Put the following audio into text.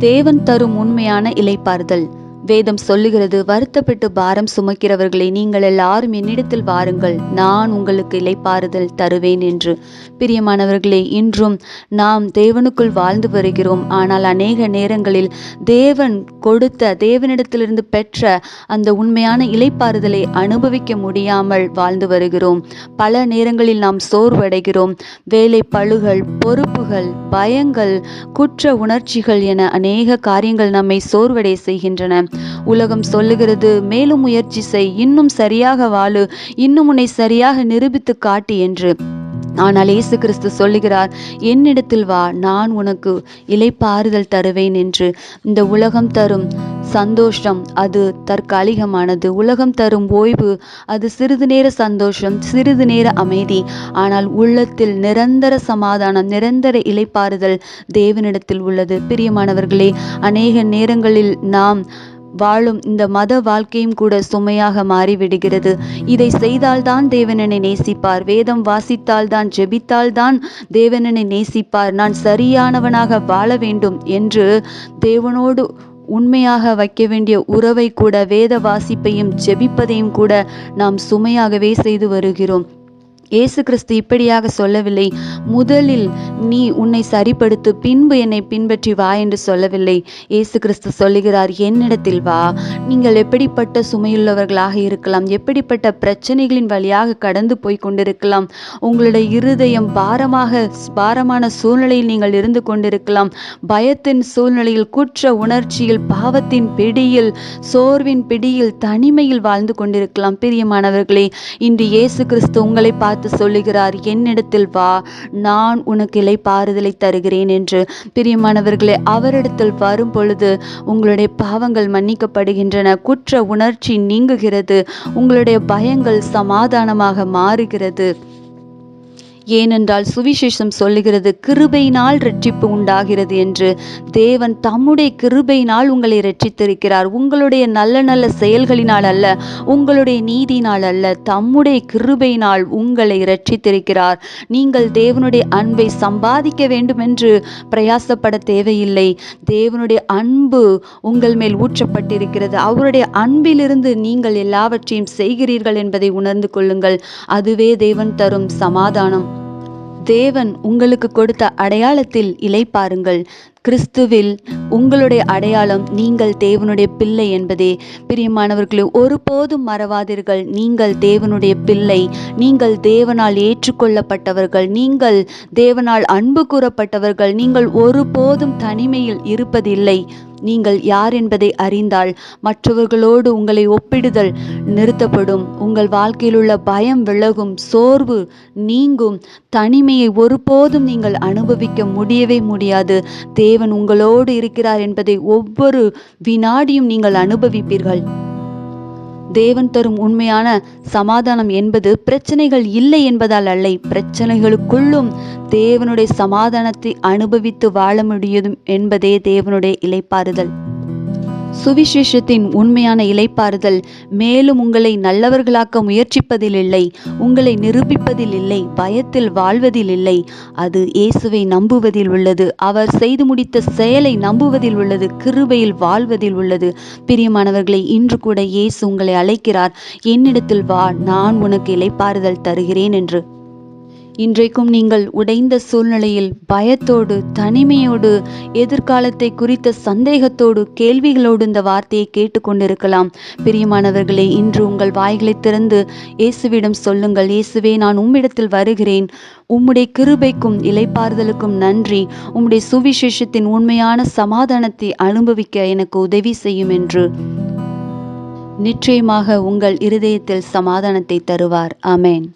தேவன் தரும் உண்மையான இலைப்பாறுதல் வேதம் சொல்லுகிறது வருத்தப்பட்டு பாரம் சுமக்கிறவர்களை நீங்கள் எல்லாரும் என்னிடத்தில் வாருங்கள். நான் உங்களுக்கு இலைப்பாறுதல் தருவேன் என்று. பிரியமானவர்களே இன்றும் நாம் தேவனுக்குள் வாழ்ந்து வருகிறோம். ஆனால் அநேக நேரங்களில் தேவன் கொடுத்த தேவனிடத்திலிருந்து பெற்ற அந்த உண்மையான இலைப்பாறுதலை அனுபவிக்க முடியாமல் வாழ்ந்து வருகிறோம். பல நேரங்களில் நாம் சோர்வடைகிறோம். வேலை பழுகள் பொறுப்புகள் பயங்கள் குற்ற உணர்ச்சிகள் என அநேக காரியங்கள் நம்மை சோர்வடை செய்கின்றன. உலகம் சொல்லுகிறது மேலும் முயற்சி செய் இன்னும் சரியாக வாழு இன்னும் உன்னை சரியாக நிரூபித்து காட்டு என்று. ஆனால் இயேசு கிறிஸ்து சொல்லுகிறார் என்னிடத்தில் வா நான் உனக்கு இலைப்பாறுதல் தருவேன் என்று. இந்த உலகம் தரும் சந்தோஷம் அது தற்காலிகமானது. உலகம் தரும் ஓய்வு அது சிறிது நேர சந்தோஷம் சிறிது நேர அமைதி. ஆனால் உள்ளத்தில் நிரந்தர சமாதானம் நிரந்தர இலைப்பாறுதல் தேவனிடத்தில் உள்ளது. பிரியமானவர்களே அநேக நேரங்களில் நாம் வாழும் இந்த மத வாழ்க்கையும் கூட சுமையாக மாறிவிடுகிறது. இதை செய்தால்தான் தேவனனை நேசிப்பார். வேதம் வாசித்தால்தான் ஜெபித்தால்தான் தேவனனை நேசிப்பார். நான் சரியானவனாக வாழ வேண்டும் என்று தேவனோடு உண்மையாக வைக்க வேண்டிய உறவை கூட வேத வாசிப்பையும் ஜெபிப்பதையும் கூட நாம் சுமையாகவே செய்து வருகிறோம். இயேசு கிறிஸ்து இப்படியாக சொல்லவில்லை. முதலில் நீ உன்னை சரிப்படுத்து பின்பு என்னை பின்பற்றி வா என்று சொல்லவில்லை. இயேசு கிறிஸ்து சொல்லுகிறார் என்னிடத்தில் வா. நீங்கள் எப்படிப்பட்ட சுமையுள்ளவர்களாக இருக்கலாம். எப்படிப்பட்ட பிரச்சனைகளின் வழியாக கடந்து போய் கொண்டிருக்கலாம். உங்களுடைய இருதயம் பாரமாக பாரமான சூழ்நிலையில் நீங்கள் இருந்து கொண்டிருக்கலாம். பயத்தின் சூழ்நிலையில் குற்ற உணர்ச்சியில் பாவத்தின் பிடியில் சோர்வின் பிடியில் தனிமையில் வாழ்ந்து கொண்டிருக்கலாம். பிரியமானவர்களே இன்று இயேசு கிறிஸ்து உங்களை பார்த்து பார்த்து சொல்லுகிறார் என்னிடத்தில் வா நான் உனக்கு இலைப்பாறுதலை தருகிறேன் என்று. பிரியமானவர்களே அவரிடத்தில் வரும் பொழுது உங்களுடைய பாவங்கள் மன்னிக்கப்படுகின்றன குற்ற உணர்ச்சி நீங்குகிறது உங்களுடைய பயங்கள் சமாதானமாக மாறுகிறது. ஏனென்றால் சுவிசேஷம் சொல்லுகிறது கிருபையினால் ரட்சிப்பு உண்டாகிறது என்று. தேவன் தம்முடைய கிருபையினால் உங்களை ரட்சித்திருக்கிறார். உங்களுடைய நல்ல நல்ல செயல்களினால் அல்ல உங்களுடைய நீதினால் அல்ல தம்முடைய கிருபையினால் உங்களை ரட்சித்திருக்கிறார். நீங்கள் தேவனுடைய அன்பை சம்பாதிக்க வேண்டும் என்று பிரயாசப்பட தேவையில்லை. தேவனுடைய அன்பு உங்கள் மேல் ஊற்றப்பட்டிருக்கிறது. அவருடைய அன்பிலிருந்து நீங்கள் எல்லாவற்றையும் செய்கிறீர்கள் என்பதை உணர்ந்து கொள்ளுங்கள். அதுவே தேவன் தரும் சமாதானம். தேவன் உங்களுக்கு கொடுத்த அடையாளத்தில் இலை பாருங்கள் கிறிஸ்துவில் உங்களுடைய அடையாளம் நீங்கள் தேவனுடைய பிள்ளை என்பதே. பிரியமானவர்களே ஒருபோதும் மறவாதீர்கள். நீங்கள் தேவனுடைய பிள்ளை. நீங்கள் தேவனால் ஏற்றுக்கொள்ளப்பட்டவர்கள். நீங்கள் தேவனால் அன்பு கூறப்பட்டவர்கள். நீங்கள் ஒருபோதும் தனிமையில் இருப்பதில்லை. நீங்கள் யார் என்பதை அறிந்தால் மற்றவர்களோடு உங்களை ஒப்பிடுதல் நிறுத்தப்படும். உங்கள் வாழ்க்கையில் உள்ள பயம் விலகும் சோர்வு நீங்கும். தனிமையை ஒருபோதும் நீங்கள் அனுபவிக்க முடியவே முடியாது. தே தேவன் உங்களோடு இருக்கிறார் என்பதை ஒவ்வொரு வினாடியும் நீங்கள் அனுபவிப்பீர்கள். தேவன் தரும் உண்மையான சமாதானம் என்பது பிரச்சனைகள் இல்லை என்பதால் அல்ல. பிரச்சனைகளுக்குள்ளும் தேவனுடைய சமாதானத்தை அனுபவித்து வாழ முடியும் என்பதே தேவனுடைய இலைப்பாறுதல் சுவிசேஷத்தின் உண்மையான இலைப்பாறுதல் மேலும் உங்களை நல்லவர்களாக்க முயற்சிப்பதில் இல்லை உங்களை நிரூபிப்பதில் இல்லை பயத்தில் வாழ்வதில் இல்லை அது இயேசுவை நம்புவதில் உள்ளது. அவர் செய்து முடித்த செயலை நம்புவதில் உள்ளது கிருபையில் வாழ்வதில் உள்ளது. பிரியமானவர்களை இன்று கூட இயேசு உங்களை அழைக்கிறார். என்னிடத்தில் வா நான் உனக்கு இலைப்பாறுதல் தருகிறேன் என்று. இன்றைக்கும் நீங்கள் உடைந்த சூழ்நிலையில் பயத்தோடு தனிமையோடு எதிர்காலத்தை குறித்த சந்தேகத்தோடு கேள்விகளோடு இந்த வார்த்தையை கேட்டுக்கொண்டிருக்கலாம். பிரியமானவர்களே இன்று உங்கள் வாய்களை திறந்து இயேசுவிடம் சொல்லுங்கள். இயேசுவே நான் உம்மிடத்தில் வருகிறேன். உம்முடைய கிருபைக்கும் இலைப்பாறுதலுக்கும் நன்றி. உம்முடைய சுவிசேஷத்தின் உண்மையான சமாதானத்தை அனுபவிக்க எனக்கு உதவி செய்யும் என்று. நிச்சயமாக உங்கள் இருதயத்தில் சமாதானத்தை தருவார். அமேன்